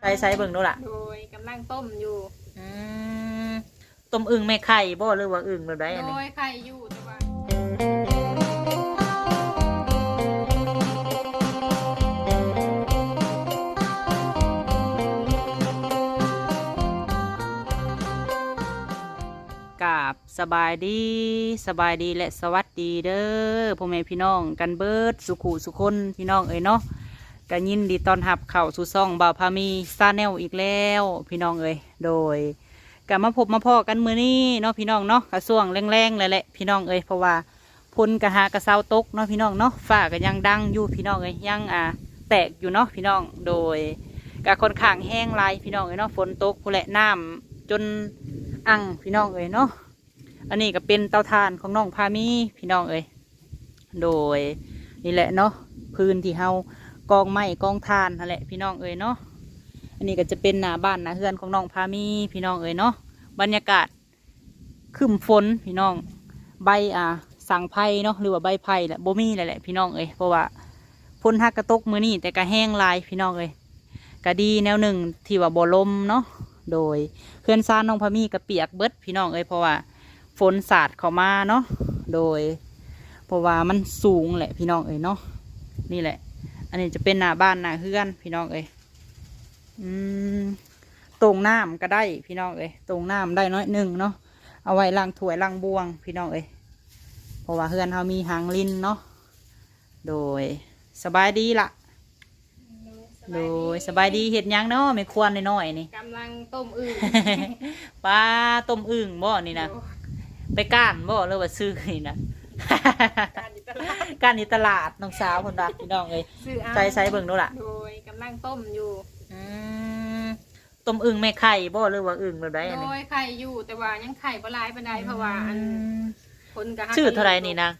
ใส่ใส่เบิ่งดูล่ะ โดยกำลังต้มอยู่ อืมต้มอึ่งแม่ไข่บ่หรือว่าอึ่งแบบใดอันโดนี้ ยไข่อยู่แต่ว่ากราบสบายดีสบายดีและสวัสดีเด้อพ่อแม่พี่น้องกันเบิดสุขุสุคนพี่น้องเอ้ยเนาะ กันยินดีตอนหับเข่าสู่ซ่องบ่าวพามีซาแนลอีกแล้ว พี่น้องเอ้ยโดยกลับมาพบมาพ่อกันมือนี้เนาะพี่น้องเนาะกระส่วงแรงๆเลยแหละพี่น้องเอ้ยเพราะว่าพลกระหากระเซาตกเนาะพี่น้องเนาะฝ้าก็ยังดังอยู่พี่น้องเอ้ยยังอ่าแตกอยู่เนาะพี่น้องโดยกะค่อนข้างแห้งหลายพี่น้องเอ้ยเนาะฝนตกผู้แหละน้ำจนอังพี่น้องเอ้ยเนาะอันนี้ก็เป็นเตาถ่านของน้องพามีพี่น้องเอ้ยโดยนี่แหละเนาะพื้นที่เฮา กองไม้กองถ่านนั่นแหละพี่น้องเอ้ยเนาะอันนี้ก็จะเป็นหน้าบ้านหน้าเฮือนของน้องพามีพี่น้องเอ้ยเนาะบรรยากาศครึมฝนพี่น้องใบอ่าสังไผ่เนาะหรือว่าใบไผ่แหละบ่มีแหละแหละพี่น้องเอ้ยเพราะว่าฝนฮักกระตกมือนี่แต่ก็แห้งลายพี่น้องเอ้ยก็ดีแนวหนึ่งที่ว่าบ่ลมเนาะโดยเพื่อนซ่านน้องพามีกระเปียกเบิดพี่น้องเอ้ยเพราะว่าฝนสาดเข้ามาเนาะโดย เพราะว่ามันสูงแหละพี่น้องเอ้ยเนาะนี่แหละ อันนี้จะเป็นหน้าบ้านหน้าเฮือน พี่น้องเอ้ยอืมตรงน้ำก็ได้พี่น้องเอ้ยตรงน้ำได้น้อยหนึ่งเนาะเอาไว้ล้างถ้วยล้างบวง พี่น้องเอ้ยเพราะว่าเฮือนเขามีหางลินเนาะโดยสบายดีละโดยสบายดีเห็ดหยังเนาะไม่ควรน้อยๆนี่กำลังต้มอึ่งปลาต้มอึ่งบ่นี่นะไปก้านบ่หรือว่าซื้อนี่นะการอยู่ตลาด ก้านในตลาดน้องสาวคนรักพี่น้องเลยซื้อเอาใส่ใส่เบิ่งดูล่ะ โดยกำลังต้มอยู่ อืมต้มอึ่งแม่ไข่บ่หรือว่าอึ่งแบบใดอันโดนี้ยไข่อยู่แต่ว่ายังไข่บ่หลายปานใดเพราะว่าอันมคนกะฮักชื่อเท่าไหรนี่นะ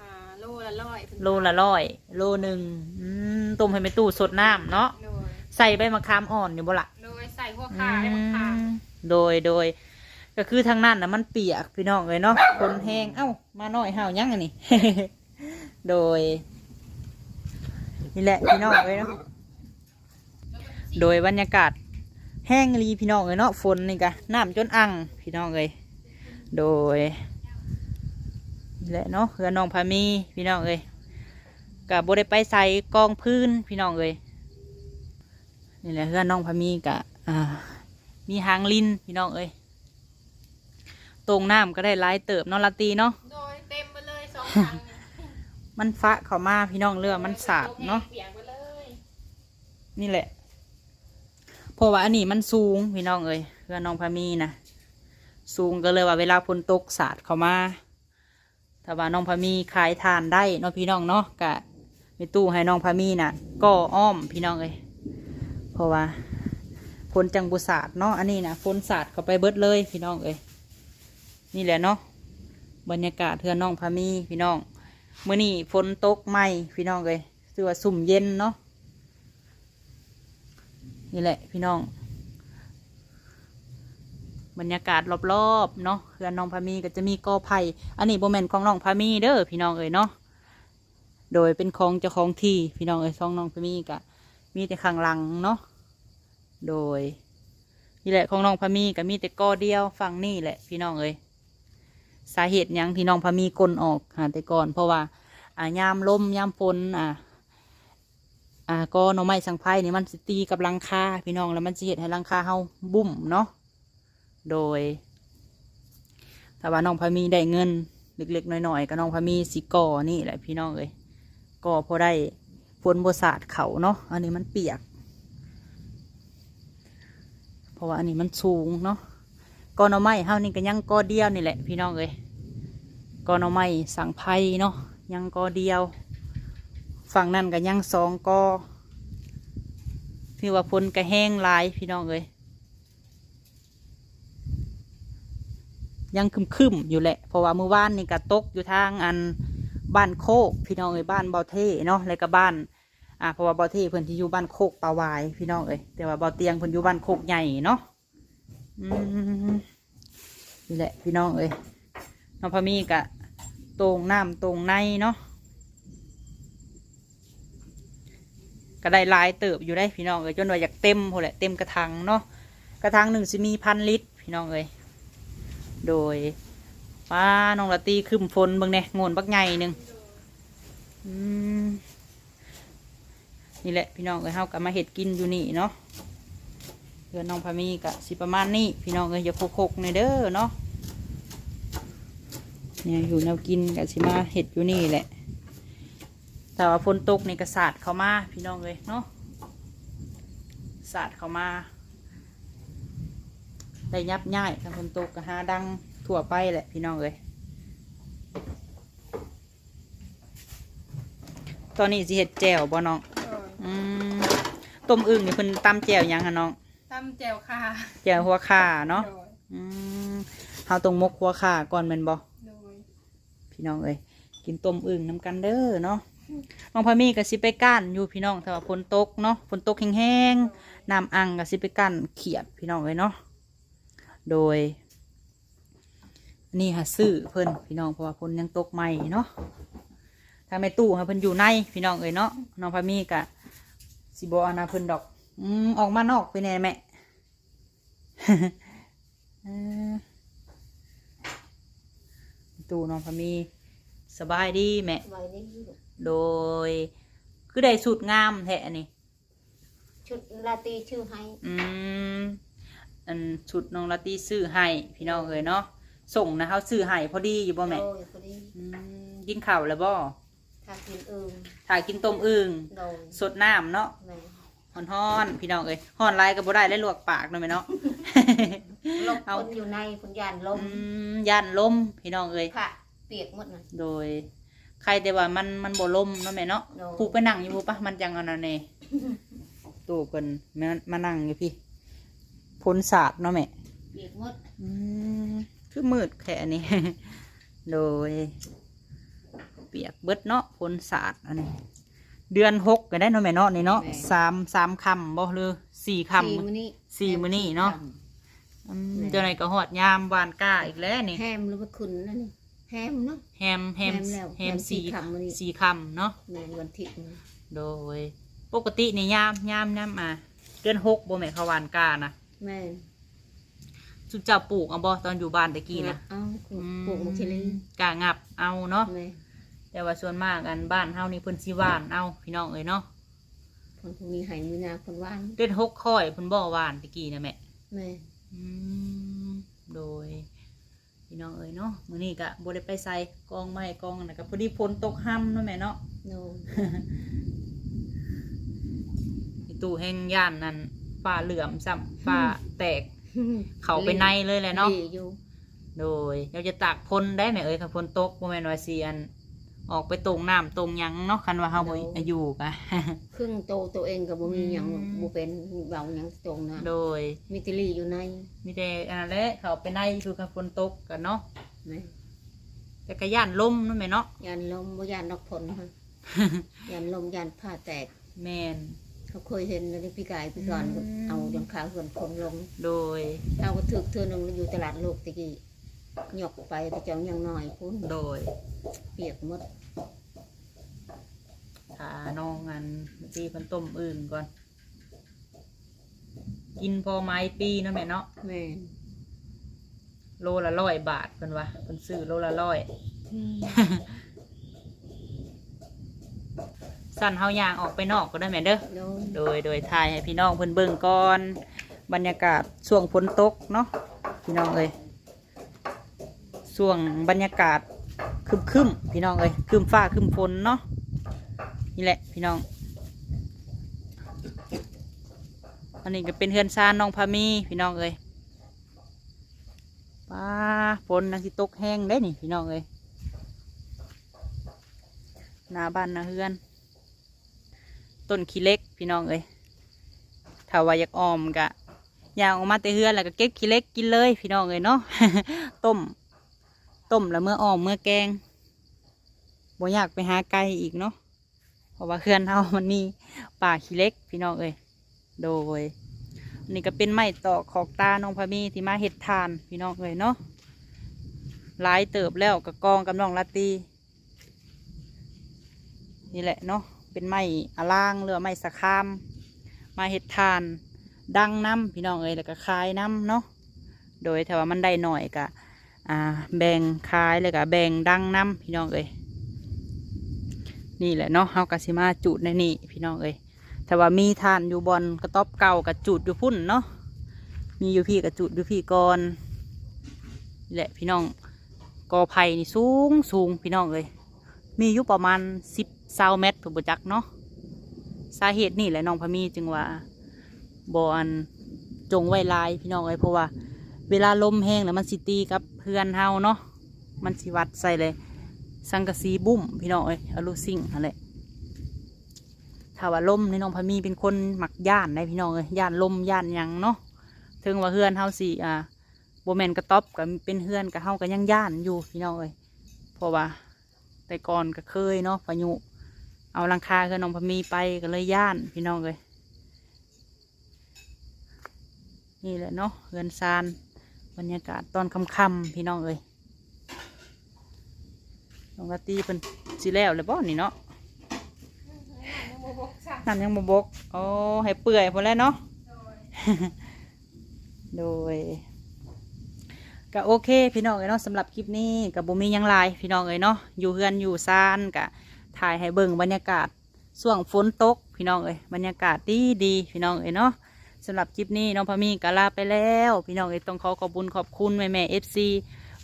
อ่าโลละร้อยเพิ่นโลละร้อยโลหนึ่งอืมต้มให้แม่ตู้สดน้ำเนาะโดยใส่ใบมะขามอ่อนอยู่บ่ล่ะ โดยใส่หัวขาให้มันขาดอืมโดยโดย ก็คือทางนั้นนะมันเปียกพี่น้องเลยเนาะคนแห้งเอ้ามาหน่อยห่าวยังอันนี้ โดย นี่แหละพี่น้องเลยเนาะโดยบรรยากาศ แห้งรีพี่น้องเลยเนาะฝนนี่กะน้ำจนอังพี่น้องเลยโดยนี่แหละเนาะเฮือน้องพามีพี่น้องเลยกับโบได้ไปใส่กองพื้นพี่น้องเลยนี่แหละเฮือน้องพามีกะอ่ามีหางลินพี่น้องเอ้ยตรงน้ำก็ได้หลายเติบเนาะลาตีเนาะโดยเต็มไปเลยสองถัง มันฟะเข้ามาพี่น้องเรือมันสาดเนาะนี่แหละเพราะว่าอันนี้มันสูงพี่น้องเอ้ยเพื่อน้องพามีนะสูงก็เลยว่าเวลาฝนตกสาดเข้ามาถ้าว่าน้องพามีขายทานได้เนาะพี่น้องเนาะกะมีตู้ให้น้องพามีน่ะ ก็อ้อมพี่น้องเอ้ยเพราะว่าฝนจังบุสาดเนาะอันนี้นะฝนสาดเข้าไปเบิดเลยพี่น้องเอ้ยนี่แหละเนาะบรรยากาศเทือน้องพามีพี่น้อง มื่อนี้ฝนตกไหมพี่น้องเอ้ยถือว่าสุ่มเย็นเนาะนี่แหละพี่น้อง บรรยากาศรอบๆเนาะเพื่อนน้องพามีก็จะมีกอไผ่อันนี้โบแมนของน้องพามีเด้อพี่น้องเอ๋ยเนาะโดยเป็นของเจ้าของที่พี่น้องเอ๋ยซองน้องพามีก็มีแต่ข้างหลังเนาะโดยนี่แหละของน้องพามีก็มีแต่กอเดียวฝั่งนี่แหละพี่น้องเอ๋ย สาเหตุยังที่น้องพามีกลนออกหาแต่ก่อน เพราะว่าอ่ายามลมยามฝนอ่าอ่าก็หน่อไม้สังไพ่นี่มันสิตีกับหลังคาพี่น้องแล้วมันสิเห็ดให้หลังคาเฮาบุ่มเนาะโดยถ้าว่าน้องพามีได้เงินเล็กๆน้อยๆก็น้องพามีสิก่อนี่แหละพี่น้องเอ้ยก่อพอได้ฝนบสาดเขาเนาะอันนี้มันเปียก เพราะว่าอันนี้มันสูงเนาะ กอนอไม้เฮานี่ก็ยังกอเดียวนี่แหละพี่น้องเอ้ยกอนอไม้สังไพ่เนาะยังกอเดียว ฝั่งนั่นก็ยังสองกอที่ว่าพ้นก็แห้งลายพี่น้องเอ้ยยังคึมๆอยู่แหละเพราะว่าเมื่อวานนี่ก็ตกอยู่ทางอันบ้านโคกพี่น้องเอ้ยบ้านเบาเท่เนาะแล้วก็บ้านอ่าเพราะว่าเบาเท่เพิ่นที่อยู่บ้านโคกปาวายพี่น้องเอ้ยแต่ว่าเบาเตียงเพิ่นอยู่บ้านโคกใหญ่เนาะ นี่แหละพี่น้องเอ้ยน้องพมีกะตรงน้ำตรงในเนาะก็ได้ลายเติบอยู่ได้พี่น้องเอ้ยจนว่าอยากเต็มพอแหละเต็มกระถางเนาะกระถางหนึ่งสิมีพันลิตร พี่น้องเอ้ยโดยป้าน้องละตีขึ้นฝนเบิ่งเนี่ยงนบักใหญ่หนึ่งนี่แหละพี่น้องเอ้ยเฮาก็มาเห็ดกินอยู่นี่เนาะ พื่อนน้องพามีกะสิประมาณนี้พี่น้องเอ้ยอย่าโคกๆในเด้อเนาะเนี่ยอยู่แนวกินกะสิมาเห็ดอยู่นี่แหละ แต่ว่าฝนตกในกระสาดเข้ามาพี่น้องเลยเนาะสาดเข้ามาได้ยับย่ายถ้าฝนตกก็หาดังทั่วไปแหละพี่น้องเลยตอนนี้สิเห็ดแจ่วบ่น้อง อืมต้มอึ่งนี่เพิ่นตำแจ่วหยังฮะน้อง ตำแจวค่ะแจ่วหัวข่าเนาะโดยอืมเฮาต้องมกหัวข่าก่อนแม่นบ่โดยพี่น้องเอ้ยกินต้มอึ่งน้ำกันเด้อเนาะน้องพามีกับสิไปก้านอยู่พี่น้องถ้าว่าฝนตกเนาะฝนตกแห้งๆน้ำอังกับสิไปก้านเขียดพี่น้องเอ้ยเนาะโดย นี่ค่ะซื้อเพิ่นพี่น้องเพราะว่าฝนยังตกใหม่เนาะทางแม่ตู้ค่ะเพิ่นอยู่ในพี่น้องเอ้ยเนาะน้องพามีกะสิบอนาเพิ่นดอก อืมออกมานอกไปแน่แม่เออตู้น้องพามีสบายดีแม่ ไว้นี่ลูกโดย คือได้สูตรงามแท้อันนี้ชุดลาตรีชื่อให้อืม อันชุดน้องลาตี้ซื้อให้พี่น้องเอ้ยเนาะ ส่งนะเขาซื้อให้พอดีอยู่บ่แม่ โดยพอดีอืมกินข้าวแล้วบ่ถ้ากินเอิงถ้ากินต้มอึ่งโดยสดน้ำเนาะ แม่ ฮ้อนๆพี่น้องเอ้ยฮ้อนไรก็บ่ได้เลยลวกปากเนาะแม่เนาะลบเอา คนอยู่ในคนยานลมอืมย่านลมพี่น้องเอ้ยค่ะ เปียกหมดเลยโดย ใครแต่ว่ามันมันบ่ลมเนาะแม่เนาะโดยผูกไปนั่งอยู่บ่ปะมันจังอันนั้นแน่ ตู้เพิ่นมามานั่งอยู่พี่พ้นศาสตร์เนาะแม่เปียกหมดอืมคือมืดแค่นี้ โดย เปียกเบิดเนาะพ้นศาสตร์อันนี้ เดือนหกก็ได้เนาะแม่เนาะนี่เนาะสามสามคำบ่หรือสี่คสี่มื้อนี้สี่มื้อนี้เนาะำอืมเจ้าไหนก็หอดยามวานก้าอีกแล้วนี่แฮมหรือว่าคุณนั่นนี่แฮมเนาะ แฮมแฮมแฮมแล้วแฮมแฮมสี่สี่คำมื้อนี้ สี่คำเนาะแม่นวันทิศนี่โดย ปกตินี่ยามยามยามมาเดือนหกบ่แม่นเขาวานก้านะแม่นสุดเจ้าปลูกเอาบ่ตอนอยู่บ้านตะกี้นะเอาปลูกมังคิลีกางับเอาเนาะ แม่ แต่ว่าส่วนมากอันบ้านเฮานี่เพิ่นสิหว่านเอาพี่น้องเอ้ยเนาะคนพวกนี้ให้มีนาคนว่านเดือนหกค่อยเพิ่นบ่หว่านตะกี้นะแม่แม่อืมโดย พี่น้องเอ้ยเนาะมื้อนี้ก็บ่ได้ไปใส่กองไม้กองอันนั้นก็พอดีฝนตกห่ำเนาะแม่เนาะโนไอ้ตู้แห้งย่านนั่นฟ้าเหลื่อมซ้ำฟ้าแตก เขาไปในเลยแหละเนาะ ดีอยู่ โดยเราจะตากพลได้ไหมเอ้ยค่ะพลตกบ่แม่นว่าสิอัน ออกไปตรงน้ำตรงหยังเนาะคันว่าเฮาบ่อยู่กะ ครึ่งโตตัวเองกับบ่มีหยังอืม บ่เป็นเบาหยังตรงนะโดยมีแติลีอยู่ในมีแต่อันนั้นแหละเขาไปในคือค่ะพลตกกันเนาะแม่แต่ก็ย่านลมนั่นแหละเนาะยันลมบ่ยันดอกผลฮะยันลมยันผ้าแตก แม่นเขาเคยเห็นในพี่กายพี่ก่อนอืม เอาจนขาเหือนคนลงโดยเอาก็ถึกเทื่อหนึงอยู่ตลาดโลกตะกี้ หยกไปไปเจ้ายังน้อยพุ่นโดยเปียกหมดถ้าน้องอันตีเพิ่นต้มอื่นก่อน กินพอไม้ปีเนาะแม่เนาะแม่โลละร้อยบาทเพิ่นว่าเพิ่นซื้อโลละร้อย สั่นเฮายางออกไปนอกก็ได้แม่เด้อ โดนโดยโดยถ่ายให้พี่น้องเพิ่นเบิ่งก่อน บรรยากาศช่วงฝนตกเนาะพี่น้องเอ้ย ช่วงบรรยากาศคึมคึมพี่น้องเอ้ยคึมฟ้าคึมฝนเนาะนี่แหละพี่น้อง อันนี้ก็เป็นเฮือนซานน้องพามีพี่น้องเอ้ยป้าฝนนังสิตกแห้งได้นี่พี่น้องเอ้ยหน้าบ้านหน้าเฮือน ต้นขี้เล็กพี่น้องเอ้ยถ้าว่าอยากออมกะยางออกมาแต่เฮือนแล้วก็เก็บขี้เล็กกินเลยพี่น้องเอ้ยเนาะต้ม ต้มแล้วเมื่อออมเมื่อแกงบ่อยากไปหาไก่อีกเนาะเพราะว่าเฮือนเฮามันมีป่าขี้เล็กพี่น้องเอ้ยโดยนี่ก็เป็นไม้ตอกขอกตาน้องพามีที่มาเห็ดทานพี่น้องเอ้ยเนาะหลายเติบแล้วกับกองกับน้องลาตีนี่แหละเนาะเป็นไม้อล่างหรือไม้สะคาม มาเฮ็ดทานดังน้ำพี่น้องเอ้ยแล้วก็ขายน้ำเนาะโดยถ้าว่ามันได้หน่อยก็ อ่าแบ่งขายแล้วก็แบ่งดังน้ำพี่น้องเอ้ยนี่แหละเนาะเฮากะสิมาจุดในนี่พี่น้องเอ้ยถ้าว่ามีทานอยู่บอนกระต๊อบเก่ากับจุดอยู่พุ่นเนาะมีอยู่พี่กับจุดอยู่พี่ก่อนนี่แหละพี่น้องกอไผ่นี่สูงสูงพี่น้องเอ้ยมีอยู่ประมาณสิบเซาเมตรถูกบจักเนาะสาเหตุนี่แหละน้องพมีจึงว่าบอนจงไว้ลายพี่น้องเอ้ยเพราะว่า เวลาลมแห้งแล้วมันสิตีกับ เพื่อนเฮาเนาะมันสิวัดใส่เลย สังกะสีบุ้มพี่น้องเอ้ยอลูซิ่งอะไรถ้าว่าลมในน้องพมีเป็นคนหมักย่านได้พี่น้องเอ้ยย่านลมย่านยังเนาะถึงว่าเฮือนเฮาสิอ่าโบแมนกระต๊อบกับเป็นเฮือนกับเฮาก็ยังย่านอยู่พี่น้องเอ้ยเพราะว่า แต่ก่อนก็เคยเนาะพายุ เอาลังคาคือน้องพมีไปก็เลยย่านพี่น้องเอ้ยนี่แหละเนาะเฮือนซาน บรรยากาศตอนค่ำๆพี่น้องเอ้ยน้องกะตีเป็นสิแล้วเลยบ่นี่เนาะน้ำยังบบบกโอ้ให้เปื่อยพอแล้วเนาะโดยก็โอเค พี่น้องเอ้ยเนาะสำหรับคลิปนี้กับบุมียังลายพี่น้องเอ้ยเนาะอยู่เฮือนอยู่ซานกะถ่ายให้เบิ่งบรรยากาศช่วงฝนตกพี่น้องเอ้ยบรรยากาศดีดีพี่น้องเอ้ยเนาะ สำหรับคลิปนี้น้องพามีก็ลาไปแล้ว พี่น้องเอต้องขอขอบคุญขอบคุณแม่แม่เอฟซี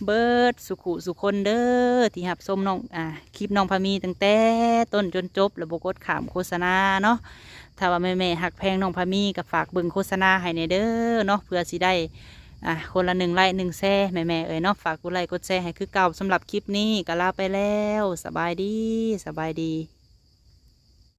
เบิร์ดสุขุสุคนเด้อที่หับส้มน้องอ่าคลิปน้องพามีตั้งแต่ต้นจนจบแล้วบกดขามโฆษณาเนาะถ้าว่าแม่แม่หักแพงน้องพามีก็ฝากเบิ่งโฆษณาให้ในเด้อเนาะเพื่อสิได้อ่าคนละหนึ่งไลค์หนึ่งแซ่แม่แม่เอ้ยเนาะฝากกดไลค์กดแชร์ให้คือเก่าสำหรับคลิปนี้ก็ลาไปแล้ว สบายดีสบายดี